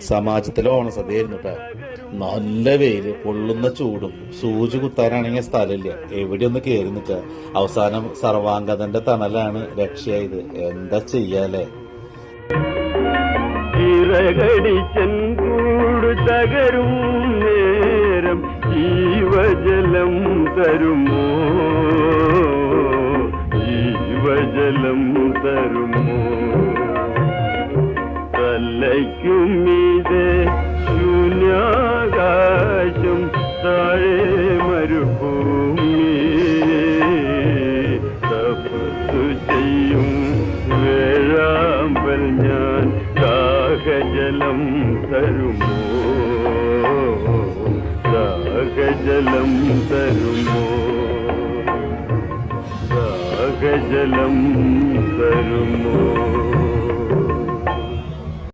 സമാജത്തിലെ ഓണസദ്യയായിരുന്നു കേട്ടോ നല്ല വെയിൽ പൊള്ളുന്ന ചൂടും. സൂചി കുത്താനാണെങ്കിൽ സ്ഥലമില്ല. എവിടെ ഒന്ന് കയറി നിൽക്കുക. അവസാനം സർവാംഗതന്റെ തണലാണ് രക്ഷയായത്. എന്താ ചെയ്യാലേ? തകരും നേരം ജീവജലം തരുമോ? ജീവജലം തരുമോ? തലയ്ക്കുമീതെ ശൂന്യാകാശം താഴെ മരുഭൂമി. തപസ്സു ചെയ്യും വേഴാമ്പൽ ഞാൻ ദാഹജലം തരുമോ? ദാഹജലം തരുമോ? ദാഹജലം തരുമോ?